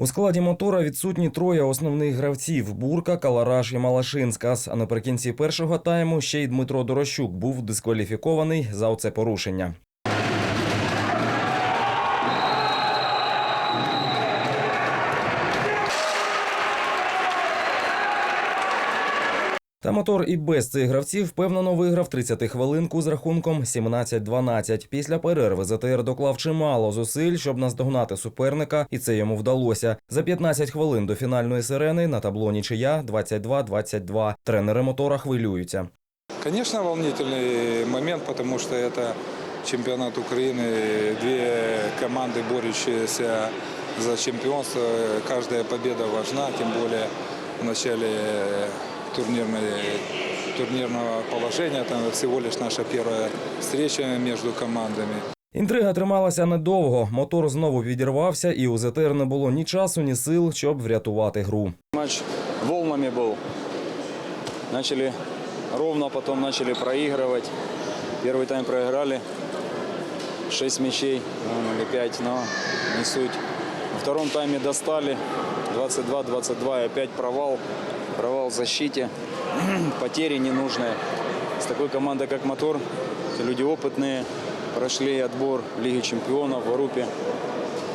У складі мотора відсутні троє основних гравців: Бурка, Калараш і Малашинскас. А наприкінці першого тайму ще й Дмитро Дорощук був дискваліфікований за оце порушення. Та мотор і без цих гравців впевнено виграв 30 хвилинку з рахунком 17-12. Після перерви ЗТР доклав чимало зусиль, щоб наздогнати суперника, і це йому вдалося. За 15 хвилин до фінальної сирени на табло нічия 22-22. Тренери мотора хвилюються. Конечно, волнительный момент, потому что это чемпионат Украины, две команды, борющиеся за чемпионство. Каждая победа важна, тем более в начале турнирной, турнирного положения. Там всего лишь наша первая встреча между командами. Інтрига трималася недовго. Мотор знову відірвався, і у ЗТР не було ні часу, ні сил, щоб врятувати гру. Матч волнами был. Начали ровно, потом начали проигрывать. Первый тайм проиграли. 6 мячей ну, или 5, но не суть. Во втором тайме достали. 22-22 и опять провал. Провал в защите. Потери ненужные. С такой командой, как «Мотор», это люди опытные, прошли отбор Лиги чемпионов в группе.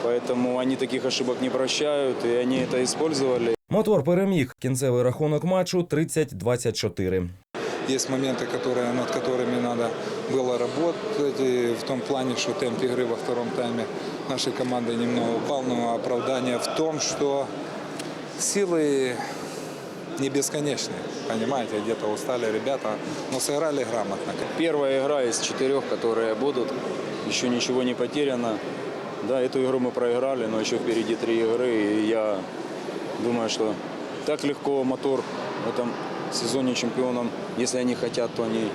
Поэтому они таких ошибок не прощают, и они это использовали. Мотор переміг. Кінцевий рахунок матчу 30-24. Есть моменты, которые, над которыми надо было работать, и в том плане, что темп игры во втором тайме нашей команды немного упал, но оправдание в том, что силы не бесконечные, понимаете, где-то устали ребята, но сыграли грамотно. Первая игра из четырех, которые будут. Еще ничего не потеряно. Да, эту игру мы проиграли, но еще впереди три игры. И я думаю, что так легко мотор в этом сезоне чемпионом, если они хотят, то они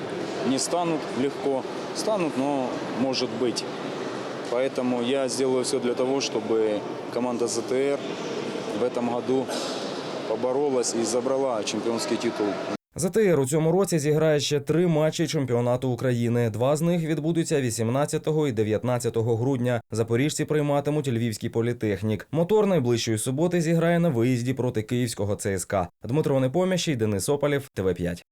не станут легко. Станут, но может быть. Поэтому я сделаю все для того, чтобы команда ЗТР в этом году поборолась и забрала чемпионский титул. ЗТР у цьому році зіграє ще три матчі чемпіонату України. Два з них відбудуться 18 і 19 грудня. Запоріжці прийматимуть Львівський політехнік. Мотор найближчої суботи зіграє на виїзді проти київського ЦСКА. Дмитро Непомящий, Денис Опалів, ТВ 5